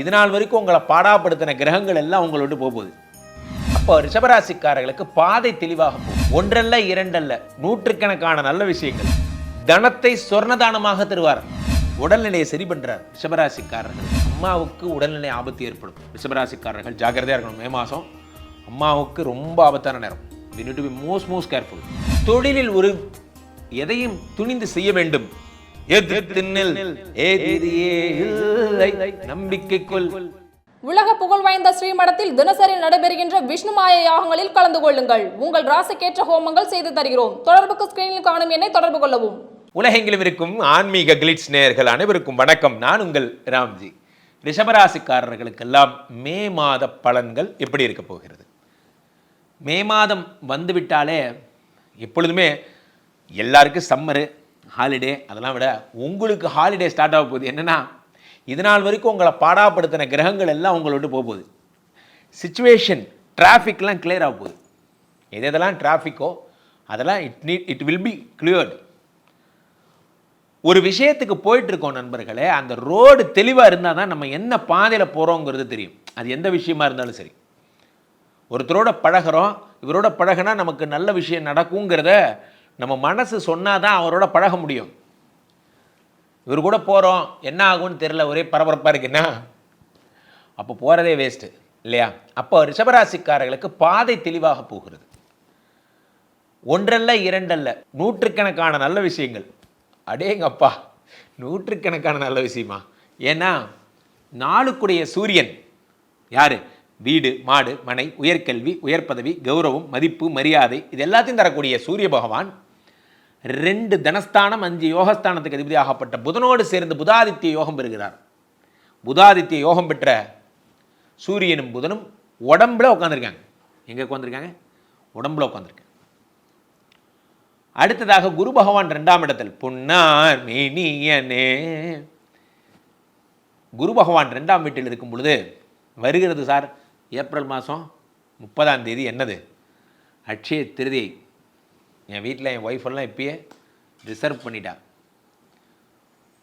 இது நாள் வரைக்கும் உங்களை பாடாப்படுத்தின கிரகங்கள் எல்லாம் உங்களை விட்டு போகுது. அப்போ ரிஷபராசிக்காரர்களுக்கு பாதை தெளிவாக போகும். ஒன்றல்ல இரண்டல்ல நூற்றுக்கணக்கான நல்ல விஷயங்கள். தனத்தை சொர்ணதானமாக தருவார். உடல்நிலையை சரி பண்ணுறார் ரிஷபராசிக்காரர்கள். அம்மாவுக்கு உடல்நிலை ஆபத்து ஏற்படும். ரிஷபராசிக்காரர்கள் ஜாக்கிரதையாக இருக்கணும். மே மாதம் அம்மாவுக்கு ரொம்ப ஆபத்தான நேரம். We need to be most most careful தொழிலில் ஒரு எதையும் துணிந்து செய்ய வேண்டும். எதிர்த்தின்னில் ஏதிரியே இல்லை. நம்பிக்கை கொள் உலக புகழ் வாய்ந்த ஸ்ரீமடத்தில் தினசரி நடைபெறுகின்ற விஷ்ணுமாய யாகங்களில் கலந்து கொள்ளுங்கள். உங்கள் ராசிக்கேற்ற ஹோமங்கள் செய்து தருகிறோம். தொடர்புக்கு ஸ்கிரீனில் காணும் எண்ணை தொடர்பு கொள்ளவும். உலகெங்கிலும் இருக்கும் ஆன்மீக கிளிட்ஸ் நேயர்கள் அனைவருக்கும் வணக்கம். நான் உங்கள் ராம்ஜி. ரிஷபராசிக்காரர்களுக்கெல்லாம் மே மாத பலன்கள் எப்படி இருக்க போகிறது? மே மாதம் வந்துவிட்டாலே எப்பொழுதுமே எல்லாருக்கும் சம்மரு ஹாலிடே அதெல்லாம் விட உங்களுக்கு ஹாலிடே ஸ்டார்ட் ஆக போகுது. என்னென்னா இது நாள் வரைக்கும் உங்களை பாடாப்படுத்தின கிரகங்கள் எல்லாம் உங்களை விட்டு போக போகுது. சுச்சுவேஷன் டிராஃபிக்லாம் கிளியர் ஆக போகுது. எது எதெல்லாம் டிராஃபிக்கோ அதெல்லாம் it need it will be cleared ஒரு விஷயத்துக்கு போயிட்டுருக்கோம் நண்பர்களே அந்த ரோடு தெளிவாக இருந்தால் தான் நம்ம என்ன பாதையில் போகிறோங்கிறது தெரியும். அது எந்த விஷயமா இருந்தாலும் சரி. ஒருத்தரோட பழகுறோம் இவரோட பழகுனா நமக்கு நல்ல விஷயம் நடக்குங்கிறத நம்ம மனசு சொன்னால் தான் அவரோட பழக முடியும். இவர் கூட போகிறோம் என்ன ஆகும்னு தெரியல ஒரே பரபரப்பாக இருக்குன்னா அப்போ போகிறதே வேஸ்ட்டு இல்லையா? அப்போ ரிஷபராசிக்காரர்களுக்கு பாதை தெளிவாக போகிறது. ஒன்றல்ல இரண்டல்ல நூற்றுக்கணக்கான நல்ல விஷயங்கள். அடேங்கப்பா நூற்றுக்கணக்கான நல்ல விஷயமா? ஏன்னா நாளுக்குடைய சூரியன் யார்? வீடு மாடு மனை உயர்கல்வி உயர் பதவி கௌரவம் மதிப்பு மரியாதை இது எல்லாத்தையும் தரக்கூடிய சூரிய பகவான் ரெண்டு தனஸ்தானம் அஞ்சு யோகஸ்தானத்துக்கு அதிபதியாகப்பட்ட புதனோடு சேர்ந்து புதாதித்ய யோகம் பெறுகிறார். புதாதித்ய யோகம் பெற்ற சூரியனும் புதனும் உடம்புல உட்காந்துருக்காங்க எங்கே உட்காந்துருக்காங்க உடம்புல உட்காந்துருக்காங்க அடுத்ததாக குரு பகவான் ரெண்டாம் இடத்தில் புன்னார் மேனியனே. குரு பகவான் ரெண்டாம் வீட்டில் இருக்கும் பொழுது வருகிறது சார் ஏப்ரல் மாதம் முப்பதாம் தேதி என்னது? அட்சய திருதியை என் வீட்டில் என் ஒய்ஃப் எல்லாம் இப்பயே ரிசர்வ் பண்ணிட்டா.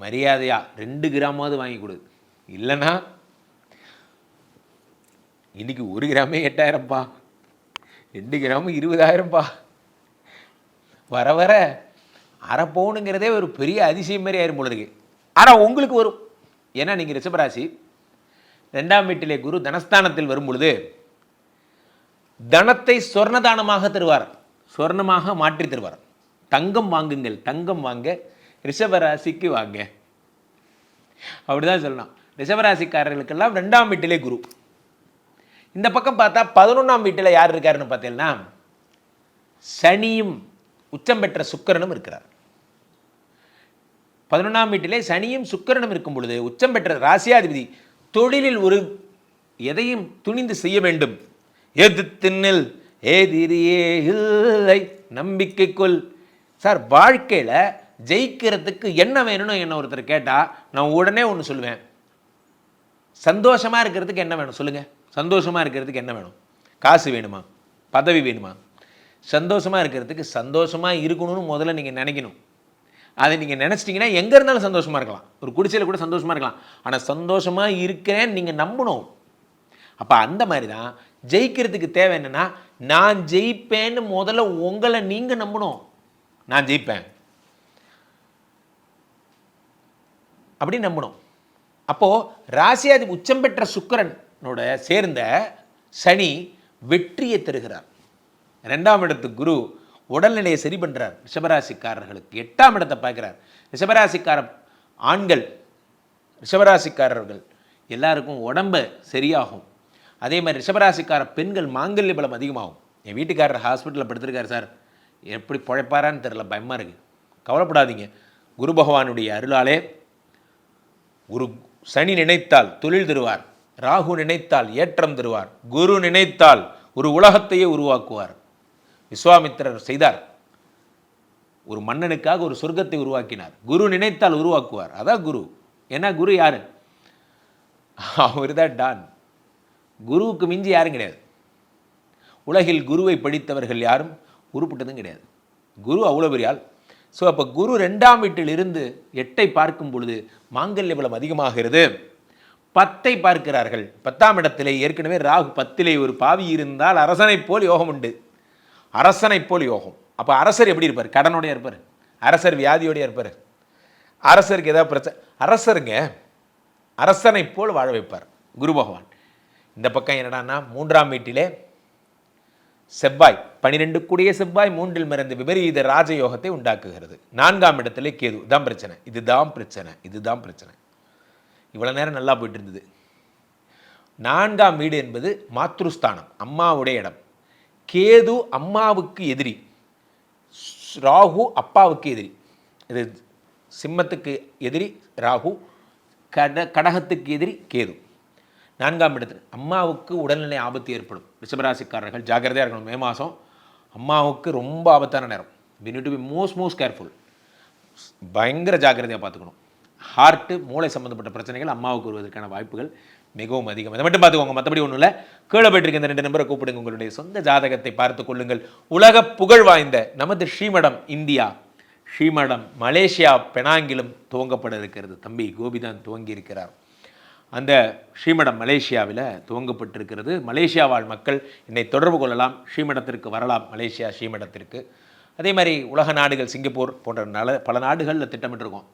மரியாதையா ரெண்டு கிராமாவது வாங்கி கொடு. இல்லைன்னா இன்னைக்கு ஒரு கிராமே எட்டாயிரம்ப்பா ரெண்டு கிராமு இருபதாயிரம்ப்பா வர வர அரை பவுனுங்கிறதே ஒரு பெரிய அதிசயம் மாதிரி ஆயிரும் போல இருக்கு ஆனால் உங்களுக்கு வரும். ஏன்னா நீங்கள் ரிஷபராசி. ரெண்டாம் வீட்டிலே குரு தனஸ்தானத்தில் வரும் பொழுது தனத்தை சொர்ணதானமாக தருவார். சொர்ணமாக மாற்றி தருவார். தங்கம் வாங்குங்கள் தங்கம் வாங்க ரிஷபராசிக்கு வாங்க. அப்படிதான் சொல்லலாம். ரிஷபராசிக்காரர்களுக்கெல்லாம் ரெண்டாம் வீட்டிலே குரு. இந்த பக்கம் பார்த்தா பதினொன்றாம் வீட்டில் யார் இருக்காருன்னு பார்த்தீங்கன்னா சனியும் உச்சம் பெற்ற சுக்கரனும் இருக்கிறார். பதினொன்றாம் வீட்டிலே சனியும் சுக்கரனும் இருக்கும் பொழுது உச்சம் பெற்ற ராசியாதிபதி தொழிலில் ஒரு எதையும் துணிந்து செய்ய வேண்டும். எது தின்னில் ஏதிரியே இல்லை நம்பிக்கை கொள் சார் வாழ்க்கையில் ஜெயிக்கிறதுக்கு என்ன வேணும்னு என்ன ஒருத்தர் கேட்டால் நான் உடனே ஒன்று சொல்லுவேன். சந்தோஷமாக இருக்கிறதுக்கு என்ன வேணும் சொல்லுங்கள் சந்தோஷமாக இருக்கிறதுக்கு என்ன வேணும்? காசு வேணுமா? பதவி வேணுமா? சந்தோஷமாக இருக்கிறதுக்கு சந்தோஷமாக இருக்கணும்னு முதல்ல நீங்கள் நினைக்கணும். அதை நீங்கள் நினச்சிட்டிங்கன்னா எங்கே இருந்தாலும் சந்தோஷமாக இருக்கலாம். ஒரு குடிசையில் கூட சந்தோஷமாக இருக்கலாம். ஆனால் சந்தோஷமாக இருக்கிறேன்னு நீங்கள் நம்பணும். அப்போ அந்த மாதிரி தான் ஜெயிக்கிறதுக்கு தேவை என்னென்னா நான் ஜெயிப்பேன்னு முதல்ல உங்களை நீங்கள் நம்பணும். நான் ஜெயிப்பேன். அப்படி நம்பணும். அப்போது ராசியாதி உச்சம் பெற்ற சுக்கரனோட சேர்ந்த சனி வெற்றியை தருகிறார். ரெண்டாம் இடத்து குரு உடல்நிலையை சரி பண்ணுறார் ரிஷபராசிக்காரர்களுக்கு எட்டாம் இடத்தை பார்க்குறார். ரிஷபராசிக்கார ஆண்கள் ரிஷபராசிக்காரர்கள் எல்லாருக்கும் உடம்பு சரியாகும். அதே மாதிரி ரிஷபராசிக்கார பெண்கள் மாங்கல்ய பலம் அதிகமாகும். என் வீட்டுக்காரர் ஹாஸ்பிட்டலில் படுத்திருக்காரு சார். எப்படி பிழைப்பாரான்னு தெரில பயமாக இருக்குது கவலைப்படாதீங்க. குரு பகவானுடைய அருளாலே ஒரு சனி நினைத்தால் தொழில் தருவார். ராகு நினைத்தால் ஏற்றம் தருவார். குரு நினைத்தால் ஒரு உலகத்தையே உருவாக்குவார். விஸ்வாமித்திரர் செய்தார். ஒரு மன்னனுக்காக ஒரு சொர்க்கத்தை உருவாக்கினார். குரு நினைத்தால் உருவாக்குவார். அதான் குரு. ஏன்னா குரு யாரு? அவர் தான் டான். குருவுக்கு மிஞ்சி யாரும் கிடையாது. உலகில் குருவை படித்தவர்கள் யாரும் உருப்பிட்டதும் கிடையாது. குரு அவ்வளோ பெரிய ஆள். ஸோ அப்போ குரு ரெண்டாம் வீட்டில் இருந்து எட்டை பார்க்கும் பொழுது மாங்கல்ய பலம் அதிகமாகிறது. பத்தை பார்க்கிறார்கள். பத்தாம் இடத்திலே ஏற்கனவே ராகு பத்திலே ஒரு பாவி இருந்தால் அரசனைப் போல் யோகம் உண்டு. அரசனைப் போல் யோகம். அப்போ அரசர் எப்படி இருப்பார்? கடனோடய இருப்பார். அரசர் வியாதியோடய இருப்பார். அரசருக்கு ஏதாவது பிரச்சனை அரசருங்க அரசனைப் போல் வாழ வைப்பார். குரு பகவான். இந்த பக்கம் என்னடான்னா மூன்றாம் வீட்டிலே செவ்வாய் பனிரெண்டு கூடிய செவ்வாய் மூன்றில் மறைந்து விபரீத ராஜயோகத்தை உண்டாக்குகிறது. நான்காம் இடத்துல கேது. இதான் பிரச்சனை. இதுதான் பிரச்சனை. இதுதான் பிரச்சனை. இவ்வளோ நேரம் நல்லா போயிட்டு இருந்தது நான்காம் வீடு என்பது மாத்ருஸ்தானம் அம்மாவுடைய இடம். கேது அம்மாவுக்கு எதிரி. ராகு அப்பாவுக்கு எதிரி. இது சிம்மத்துக்கு எதிரி ராகு கட கடகத்துக்கு எதிரி கேது. நான்காம் இடத்தில். அம்மாவுக்கு உடல்நிலை ஆபத்து ஏற்படும். ரிஷபராசிக்காரர்கள் ஜாக்கிரதையாக இருக்கணும். மே மாதம் அம்மாவுக்கு ரொம்ப ஆபத்தான நேரம். We need to be most most careful பயங்கர ஜாக்கிரதையாக பார்த்துக்கணும். ஹார்ட்டு மூளை சம்மந்தப்பட்ட பிரச்சனைகள் அம்மாவுக்கு வருவதற்கான வாய்ப்புகள் மிகவும் அதிகம். இதை மட்டும் பார்த்துக்கோங்க. மற்றபடி ஒன்றும் இல்லை. கீழே போயிட்டு இந்த ரெண்டு நம்பரை கூப்பிடுங்க. உங்களுடைய சொந்த ஜாதகத்தை பார்த்து கொள்ளுங்கள். உலக புகழ் வாய்ந்த நமது ஸ்ரீமடம் இந்தியா. ஸ்ரீமடம் மலேசியா பெனாங்கிலும் துவங்கப்பட இருக்கிறது. தம்பி கோபிதான் துவங்கி இருக்கிறார். அந்த ஸ்ரீமடம் மலேசியாவில் துவங்கப்பட்டிருக்கிறது. மலேசியா வாழ் மக்கள் என்னை தொடர்பு கொள்ளலாம். ஸ்ரீமடத்திற்கு வரலாம். மலேசியா ஸ்ரீமடத்திற்கு. அதே மாதிரி உலக நாடுகள் சிங்கப்பூர் போன்ற நல பல நாடுகளில் திட்டமிட்டிருக்கோம்.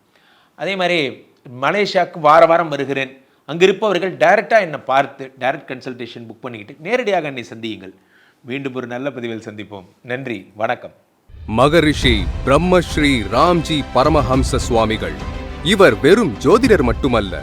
அதே மாதிரி மலேசியாவுக்கு வார வாரம் வருகிறேன். அங்கே இருப்பவர்கள் டைரெக்டாக என்னை பார்த்து டைரக்ட் கன்சல்டேஷன் புக் பண்ணிக்கிட்டு நேரடியாக என்னை சந்தியுங்கள். மீண்டும் ஒரு நல்ல பதிவில் சந்திப்போம். நன்றி. வணக்கம். மகரிஷி பிரம்மஸ்ரீ ராம்ஜி பரமஹம்ச சுவாமிகள். இவர் வெறும் ஜோதிடர் மட்டுமல்ல